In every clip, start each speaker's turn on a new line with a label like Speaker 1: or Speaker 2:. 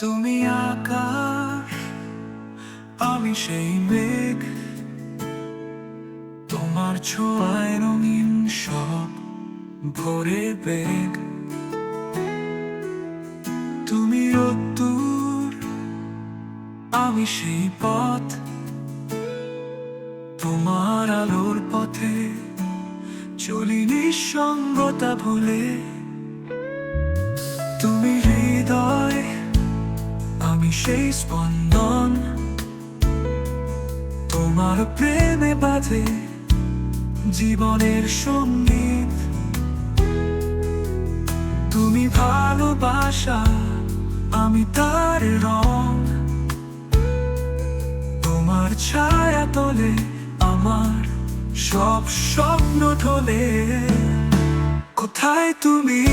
Speaker 1: তুমি আকাশ, আমি সেই মেঘ। তোমার ছোঁয়ায় রঙিন সব ভরে বেগ। তুমি রোদ্দুর, আমি সেই পথ। তোমার আলোর পথে চলি নিঃসঙ্গতা ভুলে। তুমি সেই স্পন্দন তোমার প্রেমে বাজে জীবনের সংগীত। তুমি ভালোবাসা, আমি তার রং। তোমার ছায়া তোলে আমার সব স্বপ্ন ঢলে। কোথায় তুমি?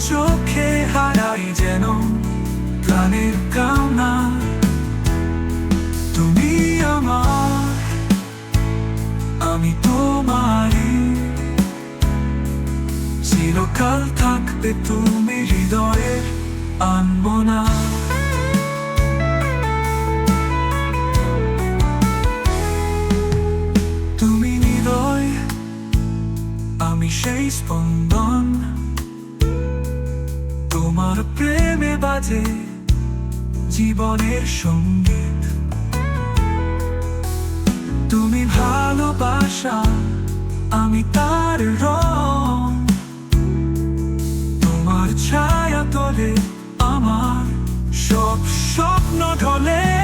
Speaker 1: চোখে হারাই যেন প্রাণের কামনা। তুমি আমার, আমি তোমারই। চিরকাল থাকবে তুমি হৃদয়ের আনমনা। তুমি হৃদয় আমি সেই স্পন্দন। তোমার প্রেমে বাজে জীবনের সংগীত তুমি ভালোবাসা, আমি তার রং। তোমার ছায়া তোলে আমার সব স্বপ্ন ঢলে।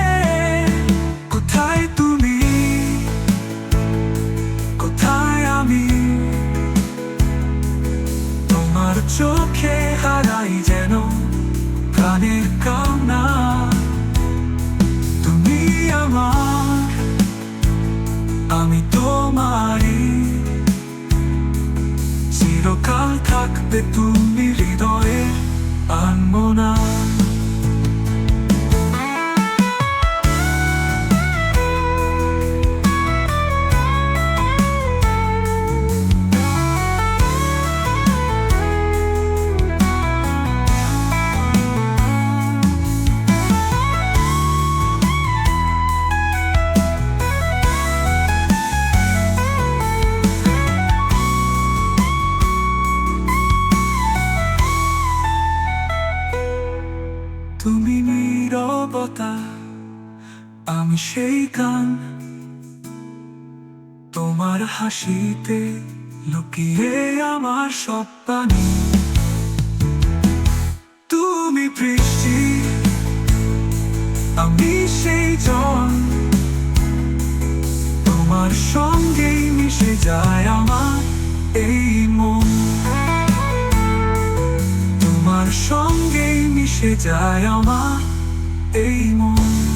Speaker 1: প্রাণের কামনা তুমি আমার আমি তোমারই। চিরকাল থাকবে তুমি হৃদয়ে আনমনা তুমি নীরবতা, আমি সেই গান। তোমার হাসিতে লুকিয়ে আমার সব পানি তুমি বৃষ্টি, আমি সেই জন। তোমার সঙ্গেই মিশে যায় আমার এই মন। তোমার সঙ্গেই রেখে যায় আমার এই মন।